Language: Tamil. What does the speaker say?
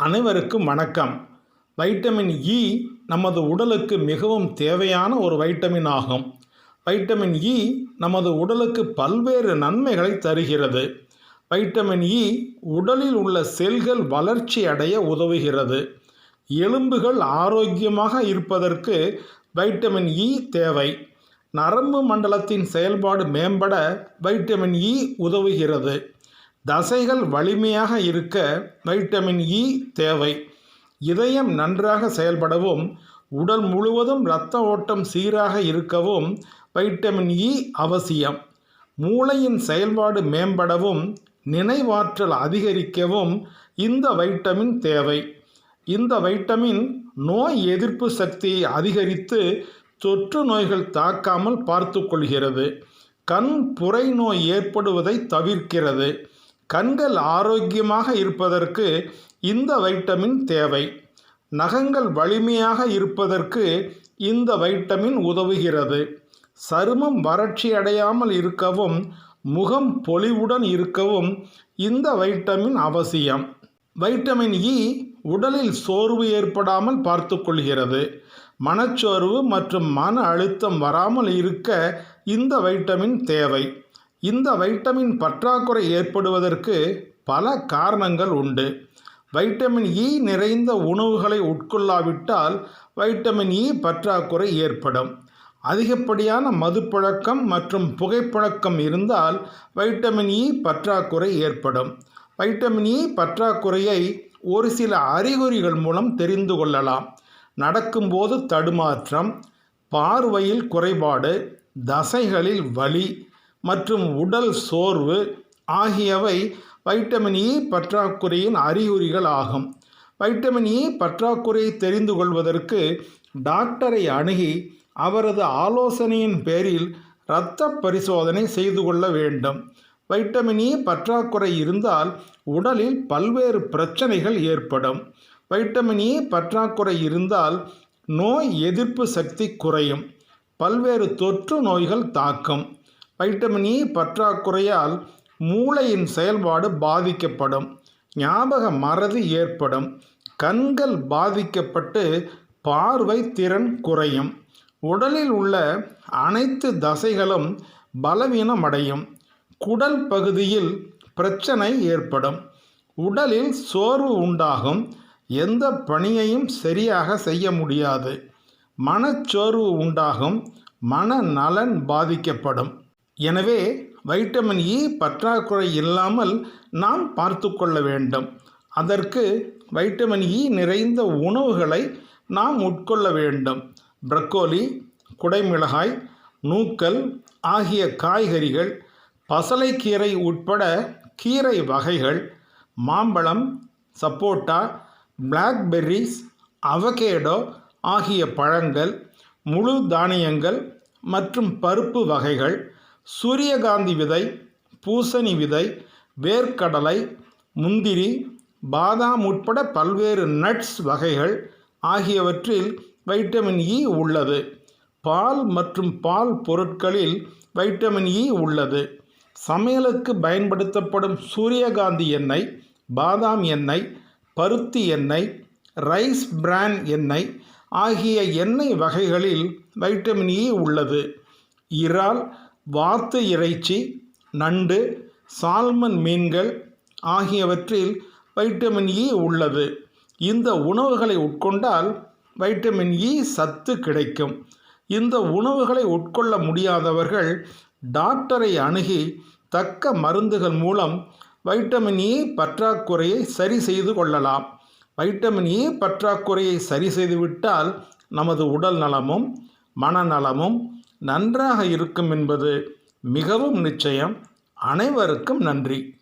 அனைவருக்கும் வணக்கம். வைட்டமின் இ நமது உடலுக்கு மிகவும் தேவையான ஒரு வைட்டமின் ஆகும். வைட்டமின் இ நமது உடலுக்கு பல்வேறு நன்மைகளை தருகிறது. வைட்டமின் இ உடலில் உள்ள செல்கள் வளர்ச்சி அடைய உதவுகிறது. எலும்புகள் ஆரோக்கியமாக இருப்பதற்கு வைட்டமின் இ தேவை. நரம்பு மண்டலத்தின் செயல்பாடு மேம்பட வைட்டமின் இ உதவுகிறது. தசைகள் வலிமையாக இருக்க வைட்டமின் இ தேவை. இதயம் நன்றாக செயல்படவும் உடல் முழுவதும் இரத்த ஓட்டம் சீராக இருக்கவும் வைட்டமின் இ அவசியம். மூளையின் செயல்பாடு மேம்படவும் நினைவாற்றல் அதிகரிக்கவும் இந்த வைட்டமின் தேவை. இந்த வைட்டமின் நோய் எதிர்ப்பு சக்தியை அதிகரித்து தொற்று நோய்கள் தாக்காமல் பார்த்து கொள்கிறது. கண் புரை நோய் ஏற்படுவதை தவிர்க்கிறது. கண்கள் ஆரோக்கியமாக இருப்பதற்கு இந்த வைட்டமின் தேவை. நகங்கள் வலிமையாக இருப்பதற்கு இந்த வைட்டமின் உதவுகிறது. சருமம் வறட்சி அடையாமல் இருக்கவும் முகம் பொலிவுடன் இருக்கவும் இந்த வைட்டமின் அவசியம். வைட்டமின் இ உடலில் சோர்வு ஏற்படாமல் பார்த்து கொள்கிறது. மனச்சோர்வு மற்றும் மன அழுத்தம் வராமல் இருக்க இந்த வைட்டமின் தேவை. இந்த வைட்டமின் பற்றாக்குறை ஏற்படுவதற்கு பல காரணங்கள் உண்டு. வைட்டமின் இ நிறைந்த உணவுகளை உட்கொள்ளாவிட்டால் வைட்டமின் இ பற்றாக்குறை ஏற்படும். அதிகப்படியான மதுப்பழக்கம் மற்றும் புகைப்பழக்கம் இருந்தால் வைட்டமின் இ பற்றாக்குறை ஏற்படும். வைட்டமின் இ பற்றாக்குறையை ஒரு சில அறிகுறிகள் மூலம் தெரிந்து கொள்ளலாம். நடக்கும்போது தடுமாற்றம் பார்வையில் குறைபாடு தசைகளில் வலி மற்றும் உடல் சோர்வு ஆகியவை வைட்டமின் இ பற்றாக்குறையின் அறிகுறிகள் ஆகும். வைட்டமின் இ பற்றாக்குறையை தெரிந்து கொள்வதற்கு டாக்டரை அணுகி அவரது ஆலோசனையின் பேரில் இரத்த பரிசோதனை செய்து கொள்ள வேண்டும். வைட்டமின் இ பற்றாக்குறை இருந்தால் உடலில் பல்வேறு பிரச்சனைகள் ஏற்படும். வைட்டமின் இ பற்றாக்குறை இருந்தால் நோய் எதிர்ப்பு சக்தி குறையும். பல்வேறு தொற்று நோய்கள் தாக்கும். வைட்டமின் இ பற்றாக்குறையால் மூளையின் செயல்பாடு பாதிக்கப்படும் ஞாபக மறதி ஏற்படும் கண்கள் பாதிக்கப்பட்டு பார்வை திறன் குறையும் உடலில் உள்ள அனைத்து தசைகளும் பலவீனமடையும் குடல் பகுதியில் பிரச்சனை ஏற்படும் உடலில் சோர்வு உண்டாகும் எந்த பணியையும் சரியாக செய்ய முடியாது மனச்சோர்வு உண்டாகும் மன நலன் பாதிக்கப்படும். எனவே வைட்டமின் இ பற்றாக்குறை இல்லாமல் நாம் பார்த்து கொள்ள வேண்டும். அதற்கு வைட்டமின் இ நிறைந்த உணவுகளை நாம் உட்கொள்ள வேண்டும். ப்ரக்கோலி குடைமிளகாய் நூக்கல் ஆகிய காய்கறிகள் பசலைக்கீரை உட்பட கீரை வகைகள் மாம்பழம் சப்போட்டா பிளாக்பெர்ரிஸ் அவகேடோ ஆகிய பழங்கள் முழு தானியங்கள் மற்றும் பருப்பு வகைகள் சூரியகாந்தி விதை பூசணி விதை வேர்க்கடலை முந்திரி பாதாம் உட்பட பல்வேறு நட்ஸ் வகைகள் ஆகியவற்றில் வைட்டமின் இ உள்ளது. பால் மற்றும் பால் பொருட்களில் வைட்டமின் இ உள்ளது. சமையலுக்கு பயன்படுத்தப்படும் சூரியகாந்தி எண்ணெய் பாதாம் எண்ணெய் பருத்தி எண்ணெய் ரைஸ் பிரான் எண்ணெய் ஆகிய எண்ணெய் வகைகளில் வைட்டமின் இ உள்ளது. இறால் வாத்து இறைச்சி நண்டு சால்மன் மீன்கள் ஆகியவற்றில் வைட்டமின் இ உள்ளது. இந்த உணவுகளை உட்கொண்டால் வைட்டமின் இ சத்து கிடைக்கும். இந்த உணவுகளை உட்கொள்ள முடியாதவர்கள் டாக்டரை அணுகி தக்க மருந்துகள் மூலம் வைட்டமின் இ பற்றாக்குறையை சரி செய்து கொள்ளலாம். வைட்டமின் இ பற்றாக்குறையை சரி செய்துவிட்டால் நமது உடல் நலமும் மனநலமும் நன்றாக இருக்கும் என்பது மிகவும் நிச்சயம். அனைவருக்கும் நன்றி.